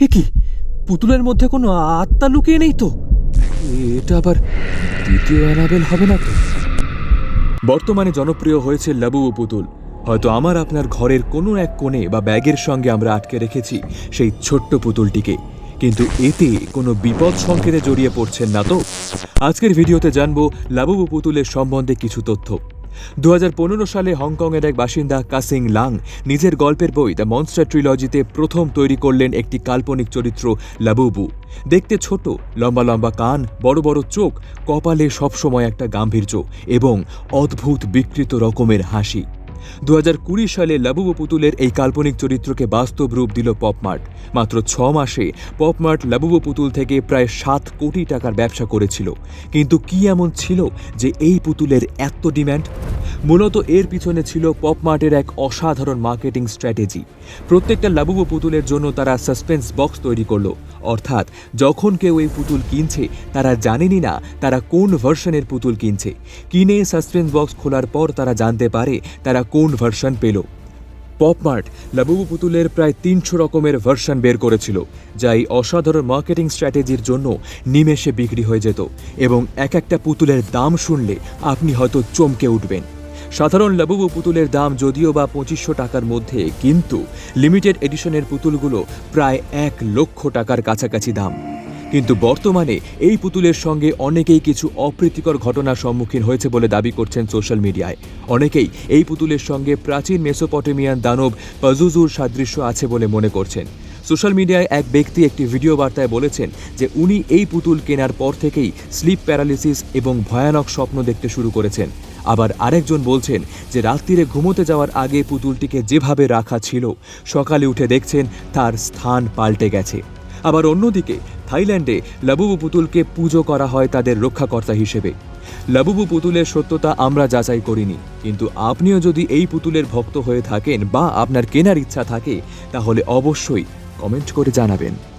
এ কি? পুতুলের মধ্যে কোনো আত্মা লুকিয়ে নেই তো? এটা আবার দ্বিতীয় অ্যানাবেল হবে না তো? বর্তমানে জনপ্রিয় হয়েছে লাবুবু পুতুল। হয়তো আমার আপনার ঘরের কোনো এক কোণে বা ব্যাগের সঙ্গে আমরা আটকে রেখেছি সেই ছোট্ট পুতুলটিকে। কিন্তু এতে কোনো বিপদ সংকেতে জড়িয়ে পড়ছেন না তো? আজকের ভিডিওতে জানব লাবুবু পুতুলের সম্বন্ধে কিছু তথ্য। দু হাজার পনেরো সালে হংকংয়ের এক বাসিন্দা কাসিং লাং নিজের গল্পের বই দ্য মনস্টার ট্রিলজিতে প্রথম তৈরি করলেন একটি কাল্পনিক চরিত্র, লাবুবু। দেখতে ছোট, লম্বা লম্বা কান, বড় বড় চোখ, কপালে সবসময় একটা গাম্ভীর্য এবং অদ্ভুত বিকৃত রকমের হাসি। দুহাজার কুড়ি সালে লাবুবু পুতুলের এই কাল্পনিক চরিত্রকে বাস্তব রূপ দিল পপমার্ট। মাত্র ছ মাসে পপমার্ট লাবুবু পুতুল থেকে প্রায় সাত কোটি টাকার ব্যবসা করেছিল। কিন্তু কি এমন ছিল যে এই পুতুলের এত ডিম্যান্ড? মূলত এর পিছনে ছিল পপমার্টের এক অসাধারণ মার্কেটিং স্ট্র্যাটেজি। প্রত্যেকটা লাবুবু পুতুলের জন্য তারা সাসপেন্স বক্স তৈরি করল। অর্থাৎ, যখন কেউ এই পুতুল কিনছে, তারা জানেনই না তারা কোন ভার্সনের পুতুল কিনছে। কিনে সাসপেন্স বক্স খোলার পর তারা জানতে পারে তারা কোন ভার্সন পেল। পপমার্ট লাবুবু পুতুলের প্রায় তিনশো রকমের ভার্সন বের করেছিল, যা এই অসাধারণ মার্কেটিং স্ট্র্যাটেজির জন্য নিমেষে বিক্রি হয়ে যেত এবং এক একটা পুতুলের দাম শুনলে আপনি হয়তো চমকে উঠবেন। সাধারণ লাবুবু পুতুলের দাম যদিও বা পঁচিশশো টাকার মধ্যে, কিন্তু লিমিটেড এডিশনের পুতুলগুলো প্রায় এক লক্ষ টাকার কাছাকাছি দাম। কিন্তু বর্তমানে এই পুতুলের সঙ্গে অনেকেই কিছু অপ্রীতিকর ঘটনার সম্মুখীন হয়েছে বলে দাবি করছেন সোশ্যাল মিডিয়ায় অনেকেই এই পুতুলের সঙ্গে প্রাচীন মেসোপটেমিয়ান দানব পাজুজুর সাদৃশ্য আছে বলে মনে করছেন। সোশ্যাল মিডিয়ায় এক ব্যক্তি একটি ভিডিও বার্তায় বলেছেন যে উনি এই পুতুল কেনার পর থেকেই স্লিপ প্যারালিসিস এবং ভয়ানক স্বপ্ন দেখতে শুরু করেছেন। আবার আরেকজন বলছেন যে রাত্রিরে ঘুমোতে যাওয়ার আগে পুতুলটিকে যেভাবে রাখা ছিল, সকালে উঠে দেখছেন তার স্থান পাল্টে গেছে। আবার অন্যদিকে, থাইল্যান্ডে লাবুবু পুতুলকে পুজো করা হয় তাদের রক্ষাকর্তা হিসেবে। লাবুবু পুতুলের সত্যতা আমরা যাচাই করিনি, কিন্তু আপনিও যদি এই পুতুলের ভক্ত হয়ে থাকেন বা আপনার কেনার ইচ্ছা থাকে, তাহলে অবশ্যই কমেন্ট করে জানাবেন।